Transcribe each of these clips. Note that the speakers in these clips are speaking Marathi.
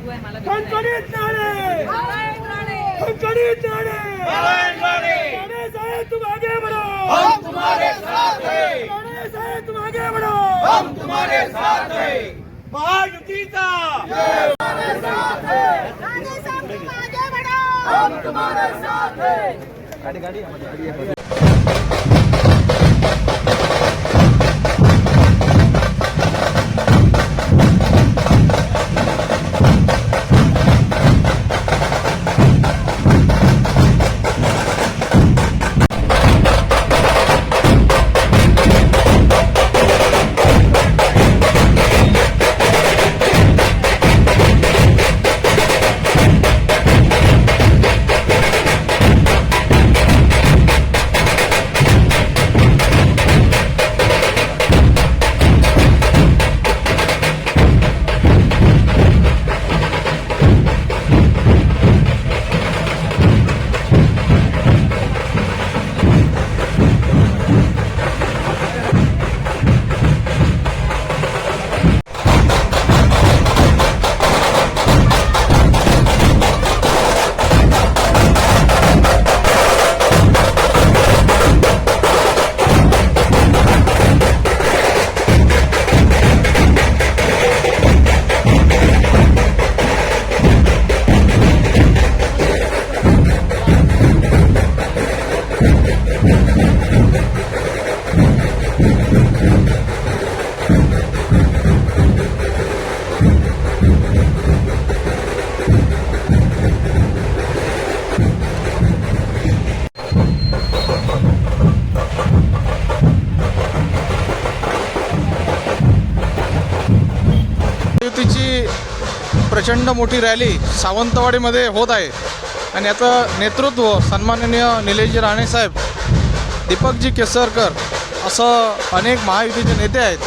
खणखणीत राणे! खणखणीत नारे राणे! साहेब तुम आगे बढ़ो! हम तुम्हारे साथ हैं। राणे साहेब तुम आगे बढ़ो! हम तुम्हारे साथ हैं। महायुतीचा राणे साहब तुम आगे बढ़ो। हम तुम्हारे साथ हैं। युतीची प्रचंड मोठी रॅली सावंतवाडीमध्ये होत आहे. आणि याचं नेतृत्व सन्माननीय निलेशजी राणेसाहेब दीपकजी केसरकर असं अनेक महायुतीचे नेते आहेत.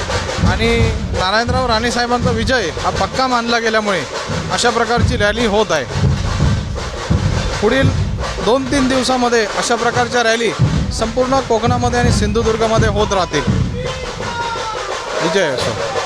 आणि नारायणराव राणेसाहेबांचा विजय हा पक्का मानला गेल्यामुळे अशा प्रकारची रॅली होत आहे. पुढील दोन तीन दिवसामध्ये अशा प्रकारच्या रॅली संपूर्ण कोकणामध्ये आणि सिंधुदुर्गामध्ये होत राहतील. विजय असो.